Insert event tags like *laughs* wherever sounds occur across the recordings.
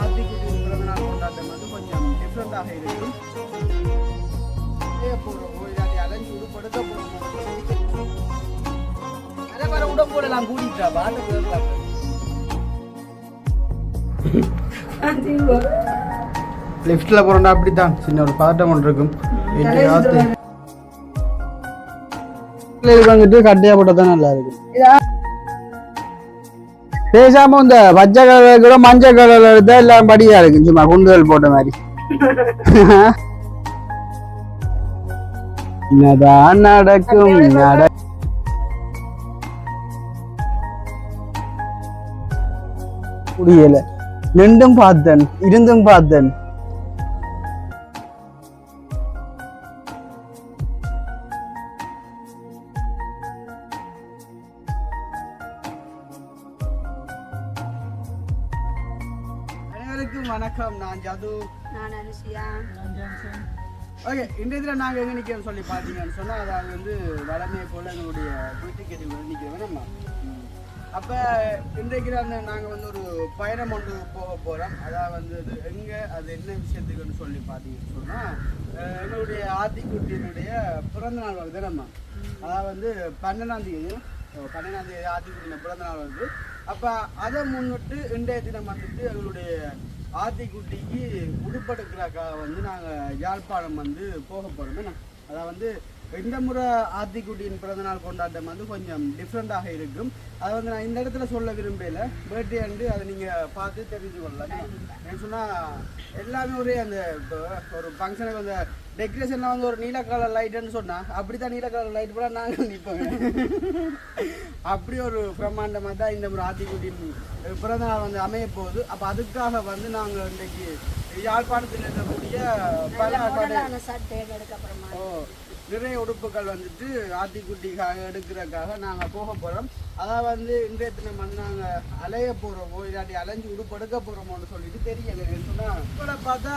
ஆத்திக்குட்டி பிறந்த நாள் கொண்டாட்டம் வந்து கொஞ்சம் டிஃப்ரெண்டாக இருக்கும் போகிறோம் இல்லாட்டி அலைஞ்சு உடுப்படுத்த போகிறோம் அதே மாதிரி உடம்போட நான் கூட்டிட்டா பாட்டு லிஃப்ட்ல போறோம்னா அப்படித்தான். சின்ன ஒரு பதட்டம் ஒன்று இருக்கும். வந்துட்டு கட்டையா போட்டா தான் நல்லா இருக்கும். பேசாம இந்த பச்சை கலர் கூட மஞ்சள் கலர்ல இருந்தா எல்லாம் படியா இருக்கு. சும்மா குண்டுகள் போட்ட மாதிரி. *laughs* என்னதான் நடக்கும் நட முடியல. நின்றும் பார்த்தேன் இருந்தும் பார்த்தேன். அனைவருக்கும் வணக்கம். நான் ஜது. நான் அனுஷியா. ஓகே இந்த இதில் நாங்கள் எங்கே நிற்கிறோம் சொல்லி பார்த்தீங்கன்னு சொன்னால் அதாவது வந்து வளமையை போல் எங்களுடைய வீட்டு கேட்டு நிற்கிறோம் நம்ம அப்போ இன்றைக்கு அந்த நாங்கள் வந்து ஒரு பயணம் ஒன்று போக போகிறோம் அதாவது வந்து அது எங்கே அது என்ன விஷயத்துக்குன்னு சொல்லி பார்த்தீங்கன்னு சொன்னால் எங்களுடைய ஆத்திக்குட்டியினுடைய பிறந்த நாள் வருது. நம்ம அதாவது வந்து பன்னெண்டாம் தேதி. பன்னெண்டாம் தேதி ஆத்திக்குட்டின பிறந்த நாள் வருது. அப்போ அதை முன்னிட்டு இன்றைய தினம் வந்துட்டு எங்களுடைய ஆத்திக்குட்டிக்கு உடுப்படுக்கிற வந்து நாங்கள் யாழ்ப்பாணம் வந்து போக போகிறோம் அதாவது வந்து இந்த முறை ஆத்திக்குட்டியின் பிறந்தநாள் கொண்டாட்டம் வந்து கொஞ்சம் டிஃப்ரெண்ட்டாக இருக்கும். அதை வந்து நான் இந்த இடத்துல சொல்ல விரும்பல. பர்த்டே அண்டு அதை நீங்கள் பார்த்து தெரிஞ்சு கொள்ளலாம். ஏன்னு சொன்னால் எல்லாமே ஒரே அந்த ஒரு ஃபங்க்ஷனுக்கு அந்த டெக்கரேஷன்லாம் வந்து ஒரு நீல கலர் லைட்டுன்னு சொன்னால் அப்படி தான் நீல கலர் லைட் போட நாங்கள் நிற்போங்க அப்படி ஒரு பிரம்மாண்டமாக தான் இந்த முறை ஆத்திக்குட்டியின் பிறந்த நாள் வந்து அமைய போகுது. அப்போ அதுக்காக வந்து நாங்கள் இன்றைக்கு யாழ்ப்பாணத்தில் இருக்கக்கூடிய பல கடை ஓ நிறைய உடுப்புகள் வந்துட்டு ஆத்திக்குட்டிக்காக எடுக்கிறதுக்காக நாங்கள் போக போகிறோம் அதான் வந்து இன்றைய தினம் வந்து நாங்கள் அலைய போகிறோமோ இல்லாட்டி அலைஞ்சு உடுப்பு எடுக்க போகிறோமோன்னு சொல்லிட்டு தெரியல. சொன்னால் இப்போ பார்த்தா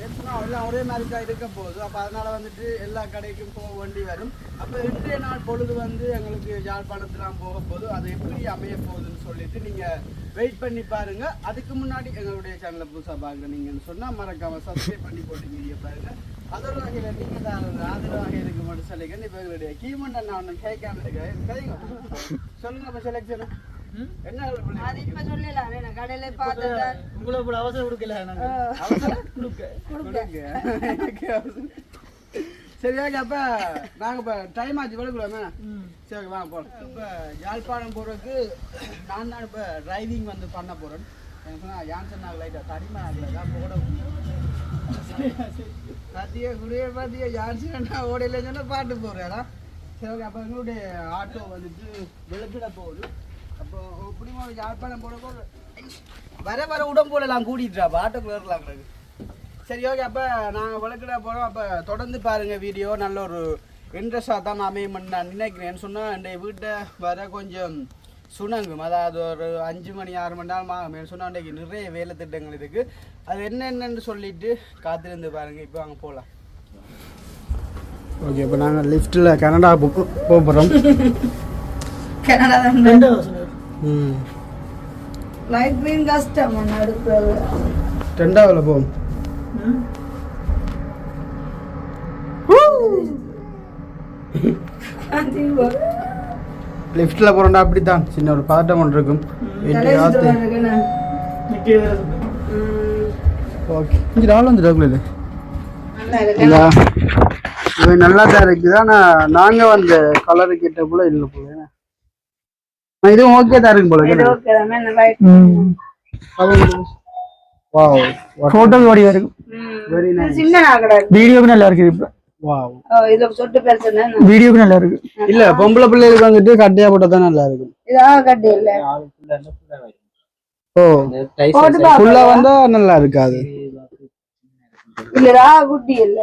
ஏன்னு சொன்னால் எல்லாம் ஒரே மாதிரி தான் இருக்க போகுது. அப்போ அதனால் வந்துட்டு எல்லா கடைக்கும் போக வேண்டி வரும். அப்போ இன்றைய நாள் பொழுது வந்து எங்களுக்கு யாழ்ப்பாணத்துலாம் போக போகுது. அது எப்படி அமைய போகுதுன்னு சொல்லிட்டு நீங்கள் வெயிட் பண்ணி பாருங்க. அதுக்கு முன்னாடி எங்களுடைய சேனலை புதுசாக பார்க்குறீங்கன்னு சொன்னால் மறக்காமல் சப்ஸ்கிரைப் பண்ணி போட்டு வீடியோ பாருங்கள் அதோட வகையில் நீங்கள் தான் ஆதரவாக இருக்கு மட்டும் சொல்லிக்க இப்போ எங்களுடைய கீமண்ட் நான் ஒன்று கேட்காம இருக்கேன் சொல்லுங்க அப்போ செலக்ஷன் என்ன அது இப்ப சொல்லலாம் நான் கடையில பார்த்தேன் உங்களை இப்படி அவசரம் கொடுக்கல நாங்க அவசரம் கொடுக்க சரி ஓகே அப்போ நாங்கள் இப்போ டைம் ஆச்சு விளக்குறோமே சரி ஓகே வாங்க போகலாம் இப்போ யாழ்ப்பாணம் போகிறதுக்கு நான் தான் இப்போ டிரைவிங் வந்து பண்ண போகிறேன் எனக்கு யான்சன் ஆகல லைட்டாக தடிமன் ஆகல தான் போட பாத்தியா குடியே பாத்தியா யான்சன் ஓடையில சொன்னால் பாட்டு போடுறேடா சரி ஓகே அப்போ எங்களுடைய ஆட்டோ வந்துட்டு விளக்கிட போகுது அப்போ எப்படியும் ஒரு யாழ்ப்பாணம் போட போகிற வர வர உடம்பு போடலாம் கூட்டிட்டுறா ஆட்டோக்குள்ள வரலாம் சரி ஓகே அப்போ நாங்கள் விளக்கிட போகிறோம் அப்போ தொடர்ந்து பாருங்கள் வீடியோ நல்ல ஒரு இன்ட்ரெஸ்டாக தான் அமையும் நான் நினைக்கிறேன்னு சொன்னால் என் வீட்டை வர கொஞ்சம் சுணங்கும். அதாவது ஒரு அஞ்சு மணி ஆறு மணி நேரம் ஆகும். சொன்னால் அன்றைக்கு நிறைய வேலை திட்டங்கள் இருக்குது அது என்னென்னு சொல்லிட்டு காத்திருந்து பாருங்கள் இப்போ அங்கே போகலாம் ஓகே இப்போ நாங்கள் லிஃப்ட்டில் கனடா போக போகிறோம் கனடா ம். லைட் கிரீன் கஷ்டம் ரெண்டாவில் போவோம். லிஃப்ட்டில் போகிறோம்னா அப்படி தான் சின்ன ஒரு பதட்டம் ஒன்று இருக்கும். ஓகே. இங்கே நாள் வந்து டபுள் நல்லா இருக்கு இல்ல இது நல்லா தான் இருக்குது. ஆனால் நாங்கள் வந்த கலரு கிட்ட போல இல்லை போல. இதுவும் ஓகே தான் இருக்கு போல இது வாவ் போட்டோ வடிவா இருக்கு வெரி நைஸ் சின்ன நாகடா வீடியோக்கு நல்லா இருக்கு இப்ப இதுல சொட்டு பேசுனா வீடியோக்கு நல்லா இருக்கு. இல்ல பொம்பளை பிள்ளைகளுக்கு வந்துட்டு கட்டையா போட்டா தான் நல்லா இருக்கும். இதாக கட்டி இல்ல. ஓ. ஃபுல்லா வந்தா நல்லா இருக்காது. இல்லடா குட்டி இல்ல.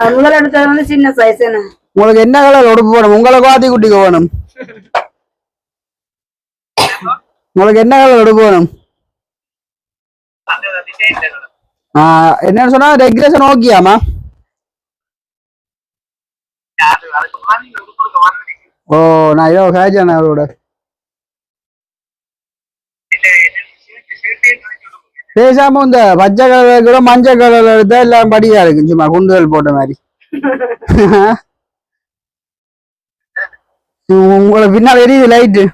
முதல்ல எடுத்தது வந்து சின்ன சைஸ் என்ன உங்களுக்கு என்ன கலர் உடுப்பு வேணும்? உங்களுக்கு வாத்தி குட்டிக்கு வேணும். *laughs* உங்களுக்கு என்ன கலர் உடுப்பு வேணும்? என்னன்னு சொன்னா ரெகுலேஷன் ஓகேயாமா ஓ நான் ஏதோ கேஜான அவரோட. பேசாம இந்த பச்சை கலர் கூட மஞ்சள் கலர்ல எடுத்தா எல்லாம் படியா இருக்கு சும்மா குண்டுகள் போட்ட மாதிரி. உங்களை பின்னால் எரியுது லைட்டு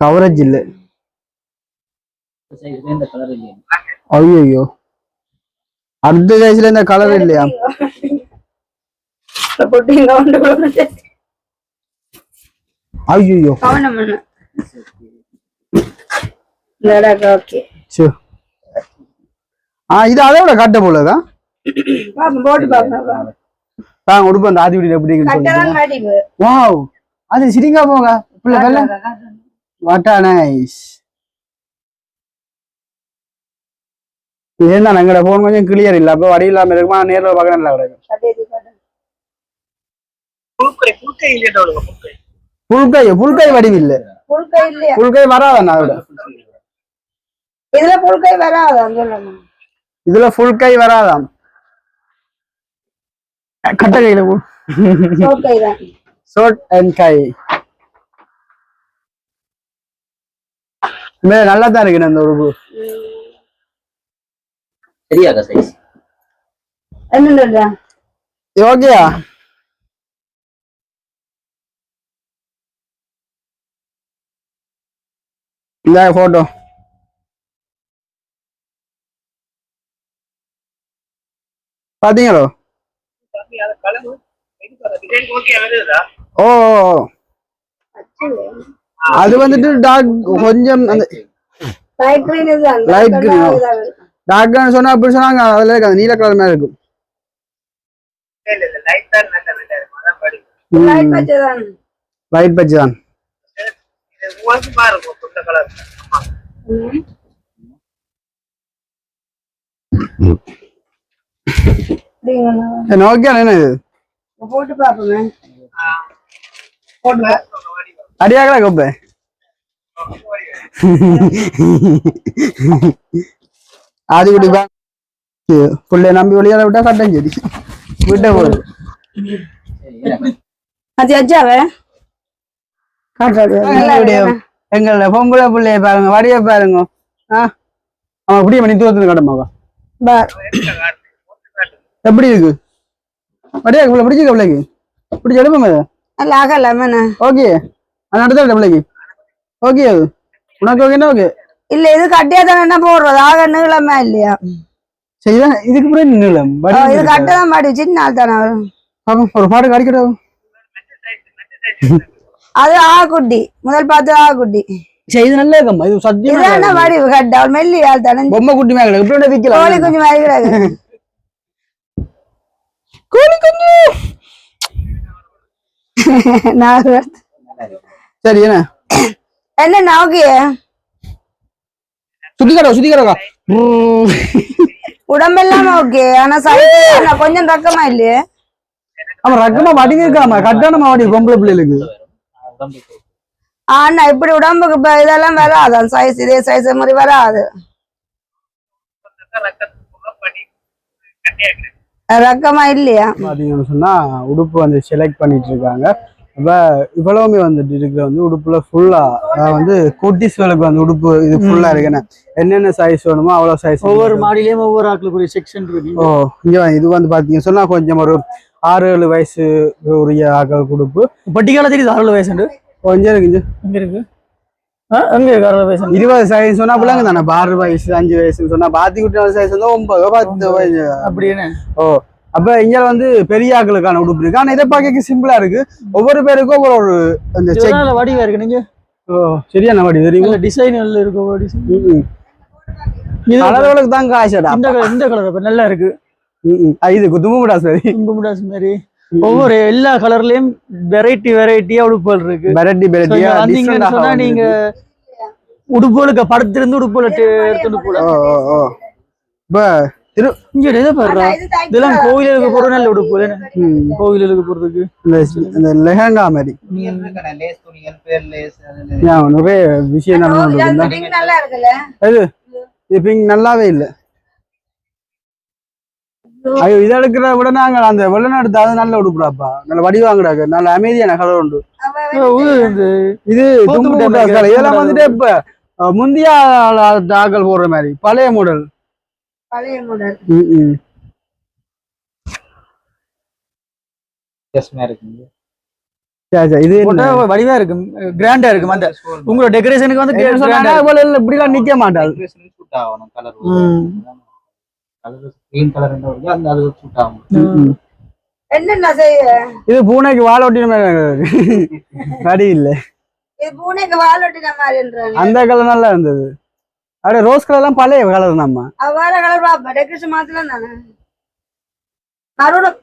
கவரேஜ் இல்லை. ஐயோ அடுத்த சைஸ்ல இந்த கலர் இல்லையா. ஐயோ ஆ இது அதை விட கட்ட போலதான் பாப்போம் போட்டு பாப்போம் நான் உடுப்பு அந்த ஆதி வீடு காட்டிப்பு. வாவ் அது சிரிங்கா போங்க. பிள்ளை வாட்டா நைஸ் ஏன்னா எங்கட போன் கொஞ்சம் கிளியர் இல்ல. அப்ப வடி இல்லாம இருக்குமா? நேர்ல பார்க்க நல்லா கிடைக்கும் புல்கை புல்கை வடிவு இல்ல. புல்கை புல்கை வராதண்ணா அதோட இதுல புல்கை வராதா சொல்லுங்க இதுல ஃபுல் கை வராதாம். கட்ட கையில புல்கை ஷோட் அண்ட் கை. மே நல்லா தான் இருக்கு அந்த உடுப்பு சரியாக்கா சைஸ் ஓகேயா இந்த போட்டோ பாத்தீங்களோ? ஓ. அது வந்துட்டு டாக் கொஞ்சம் அந்த லைட் கிரீன் டாக்னு சொன்னா அப்படி சொன்னாங்க. அதுல இருக்காது நீல கலர் மாதிரி இருக்கும். லைட் பச்சை தான். லைட் பச்சை தான். என்ன இது? போட்டு பாப்போமே அடியாக்கடா கொப்பை ஆதி குடி பா புள்ளைய நம்பி வெளியால விட்டா கட்டம் சரி விட்ட போகுது அது அஜாவே எங்கள பொம்பளை பிள்ளைய பாருங்க வடிய பாருங்க ஆ அவன் அப்படியே மணி தூரத்துல கடமாவா எப்படி இருக்கு வடியா பிள்ளை பிடிச்சிருக்க பிள்ளைக்கு பிடிச்ச எடுப்போம் அல்ல ஆகல என்ன ஓகே அது நடத்த பிள்ளைக்கு ஓகே உனக்கு ஓகேன்னா ஓகே இல்ல இது கட்டியா தானே என்ன போடுறது ஆக நீளமா இல்லையா சரிதான் இதுக்கு பிறகு ஓ, இது கட்டதான் மாடி சின்ன ஆள் தானே. பாப்போம் ஒரு பாட்டு கடிக்கிறோம் அது ஆ குட்டி முதல் பார்த்து ஆ குட்டி சரி இது நல்லா இருக்கம்மா இது சத்தியமா இதான் நல்லா வடி கட்ட அவள் மெல்லி ஆள் தானே. பொம்மை குட்டி மேல இப்படி கோழி விக்கலாம் குஞ்சு மாதிரி கிடக்கு கோழி குஞ்சு நான் ஒரு- சரி என்ன என்ன நோக்கிய சுத்தி கடா சுத்தி கடா உடம்பெல்லாம் ஓகே ஆனா சைஸ் கொஞ்சம் ரக்கமா இல்லையே? ஆமா ரக்கமா வடிங்க இருக்காமா கட்டானமா வடி பொம்பளை பிள்ளைகளுக்கு. ஆனா இப்படி உடம்புக்கு இப்ப இதெல்லாம் வராது? சைஸ் இதே சைஸ் மாதிரி வராது. ரக்கமா இல்லையா? பாத்தீங்கன்னு சொன்னா உடுப்பு வந்து செலக்ட் பண்ணிட்டு இருக்காங்க. அப்ப இவ்வளவுமே வந்துட்டு இருக்கிற வந்து உடுப்புல ஃபுல்லா வந்து குட்டிஸ்களுக்கு வந்து உடுப்பு இது ஃபுல்லா இருக்குன்னு என்னென்ன சைஸ் வேணுமோ அவ்வளவு சைஸ் ஒவ்வொரு மாடியிலயும் ஒவ்வொரு ஆட்களுக்குரிய செக்ஷன் இருக்கு ஓ இங்க இது வந்து பாத்தீங்க. சொன்னா கொஞ்சம் ஒரு ஆறு ஏழு வயசு உரிய ஆக்கள் உடுப்பு. பட்டிக்கால தெரியுது? அறுபது வயசு கொஞ்சம் இருக்கு ஆ, எங்க இருக்கு வயசு இருபது சைஸ் சொன்னா பிள்ளைங்க தானே இப்ப ஆறு வயசு அஞ்சு வயசுன்னு சொன்னா பாத்தி குட்டி சைஸ் வந்து ஒன்பது பத்து வயசு. அப்படின்னு ஓ அப்ப இங்க வந்து பெரிய ஆக்களுக்கான உடுப்பு இருக்கு ஆனா இதை பார்க்க சிம்பிளா இருக்கு. ஒவ்வொரு பேருக்கும் ஒவ்வொரு ஒரு அந்த செக் வடிவா இருக்கு நீங்க? ஓ சரியான வாடி தெரியுமா டிசைன் இருக்கு ஒவ்வொரு design. இது கலர்களுக்கு தான் காய்ச்சடா இந்த கலர் இந்த கலர் நல்லா இருக்கு. இது குத்துமுடா சரி. கும்புடாஸ் மாதிரி ஒவ்வொரு எல்லா கலர்லயும் வெரைட்டி வெரைட்டியா உடுப்புகள் இருக்கு. வெரைட்டி வெரைட்டியா வந்தீங்கன்னு சொன்னா நீங்க உடுப்புகளுக்கு படத்திலிருந்து உடுப்புல எடுத்துட்டு போலாம் ஓ. இப்ப திரு இங்க இதை பாருடா இதெல்லாம் கோயிலுக்கு போற நல்ல உடுப்பு. கோயிலுக்கு போறதுக்கு. இந்த லெஹங்கா மாதிரி நிறைய விஷயம் நல்லா இது இது பிங்க் நல்லாவே இல்ல. ஐயோ இதை எடுக்கிறத விட நாங்க அந்த வெள்ளநாடு அது நல்ல உடுப்புடாப்பா. நல்ல வடிவாங்கடாக்க நல்ல அமைதியான கலர் உண்டு. இது இதெல்லாம் வந்துட்டு இப்ப முந்தைய ஆக்கள் போடுற மாதிரி பழைய மாடல் பழைய மாடல் இது வடிவா இருக்கும் கிராண்டா இருக்கும் அந்த உங்களோட டெக்கரேஷனுக்கு வந்து இல்ல, இப்படிலாம் நிக்க மாட்டாள் சூட் ஆகணும் கலர் ம். கலர் கிரீன் கலர் வருது அந்த அது சூட் ஆகும். ம், ம். என்னென்ன செய்ய? இது பூனைக்கு வாழ ஒட்டின மாதிரி *laughs* இல்ல. இது பூனைக்கு வால் ஒட்டின மாதிரின்றாங்க. அந்த கலர் நல்லா இருந்தது. அப்படியே ரோஸ் கலர் எல்லாம் பழைய கலர் நம்ம அவ்வாற கலர் பாப்பா டெக்கரேஷன் மாத்தலாம் தானே அருண்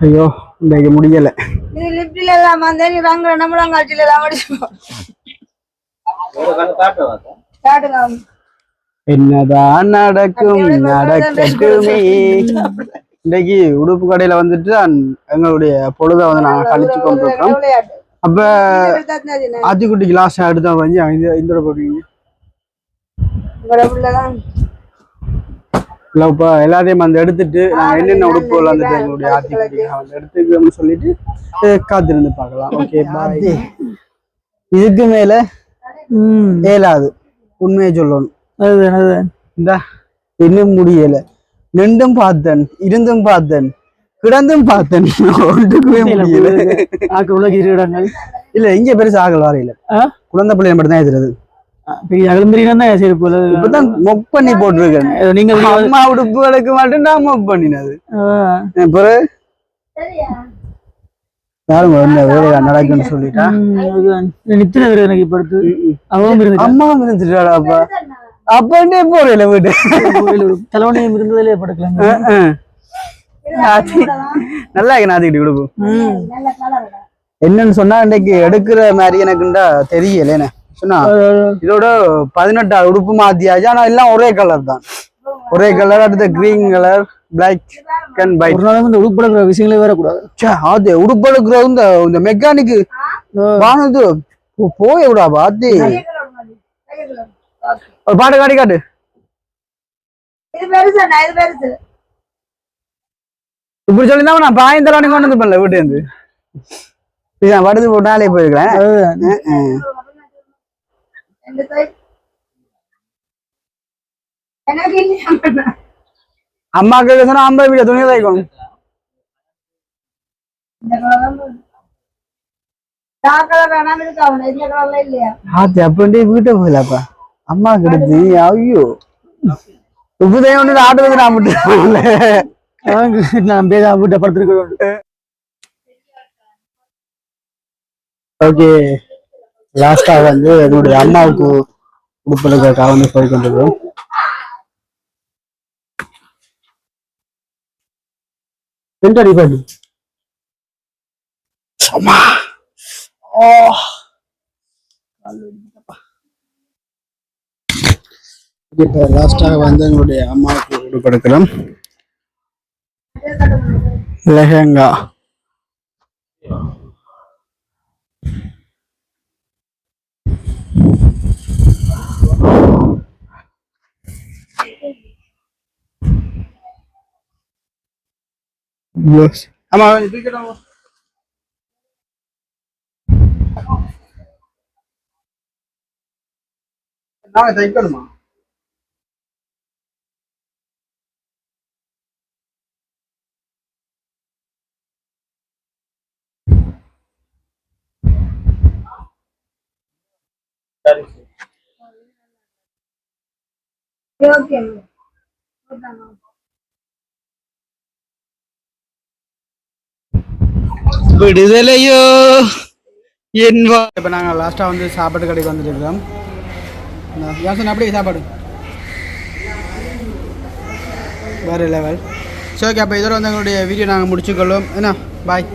ஐயோ இன்றைக்கு முடியல இது லிப்டில எல்லாம் வந்து நீ ரங்க எல்லாம் அடிச்சுப்போம் ஒரு கலர் காட்டுவாங்க காட்டுங்க என்னதான் நடக்கும் நடக்கட்டுமே இன்னைக்கு உடுப்பு கடையில வந்துட்டு எங்களுடைய பொழுத வந்து நாங்க கழிச்சு கொண்டிருக்கோம் அப்ப விளையாட்டு ஆத்திக்குட்டிக்கு லாஸ்ட் எடுத்தா வந்து இந்த இந்த இல்ல இப்ப எல்லாத்தையும் வந்து எடுத்துட்டு நாங்க என்னென்ன உடுப்புகள் வந்துட்டு எங்களுடைய வந்து எடுத்துக்கணும்னு சொல்லிட்டு காத்திருந்து பார்க்கலாம். *laughs* ஓகே இதுக்கு மேல. ஏலாது. உண்மையை சொல்லணும். இந்த. இன்னும் முடியல. நின்றும் பார்த்தன் இருந்தும் பார்த்தன் கிடந்தும் பார்த்தன். *laughs* ஒன்றுக்குமே முடியல. ஆக்கு உலக இல்ல இங்க பெருசா ஆகல் வரையில? குழந்தை பிள்ளைய மட்டும் தான் எதிரது மொக் பண்ணி போட்டிருக்கேன் நீங்க அம்மா உடுப்புகளுக்கு மட்டும் நான் மொக் பண்ணினது. பிறகு? யாரும் வேலையா நடக்குன்னு சொல்லிட்டா? எனக்கு இப்ப அடுத்து. அவன் இருந்துட்டா? அம்மா இருந்துட்டாடா அப்பா? அப்பண்டே போறேன் வீட்டு? தலைவனையும் இருந்ததிலே படுக்கலாம். நல்லா இருக்கு நாத்திக்கிட்டு கொடுக்கும். நல்ல கலர் என்னன்னு சொன்னா இன்னைக்கு எடுக்கிற மாதிரி எனக்குண்டா தெரியல என்ன இதோட பதினெட்டாவது உடுப்பு மாத்தியாச்சு ஆனா எல்லாம் ஒரே கலர் தான். ஒரே கலர் அடுத்த கிரீன் கலர் பிளாக் அண்ட் ஒரு ஒயிட் நாளும் இந்த உருப்படங்கிற விஷயங்களே வரக்கூடாது. அது உடுப்பு எடுக்கிற இந்த இந்த மெக்கானிக்கு வானது போய் விடா பாத்தி. ஒரு பாட்டு காட்டி காட்டு. இப்படி சொல்லி நான் பாயந்தரவணி கொண்டு வந்து பண்ணல வீட்டு இருந்து. படுத்து போட்டாலே போயிருக்கிறேன். அதுதான். அஹ், அஹ். ரெண்டு கை எனக்கு இல்லையா அம்மாக்கு சொன்னா ஐம்பது வீடு துணி தைக்கணும் இந்த கலர் டார்க் கலர் வேணாம் இருக்கு அவன் இந்த கலர்ல இல்லையா? ஆத்தி அப்படின்ட்டு வீட்டை போயிலப்பா அம்மா கெடுத்து ஐயோ. உப்புதையும் ஒன்று ஆட்டு வந்து நான் விட்டு அதான் நான் பேச வீட்டை படுத்திருக்கிறோம் ஓகே லாஸ்டா வந்து என்னுடைய அம்மாவுக்கு உடுப்பலுக்காக வந்து போய் அம்மா! ஓ இப்போ லாஸ்டாக வந்து எங்களுடைய அம்மாவுக்கு உடுப்பெடுக்கிறோம் *laughs* லெஹங்கா. ஆமா தூக்கிட்டோம் நாங்க தைக்கணுமா ஓகே விடுதலையோ? என் இப்போ நாங்கள் லாஸ்ட்டாக வந்து சாப்பாடு கடைக்கு வந்துருக்கிறோம் யாசன் அப்படியே சாப்பாடு. வேறு லெவல் சரி ஓகே அப்போ இதோட வந்து எங்களுடைய வீடியோ நாங்கள் முடிச்சுக்கொள்வோம். என்ன? பாய்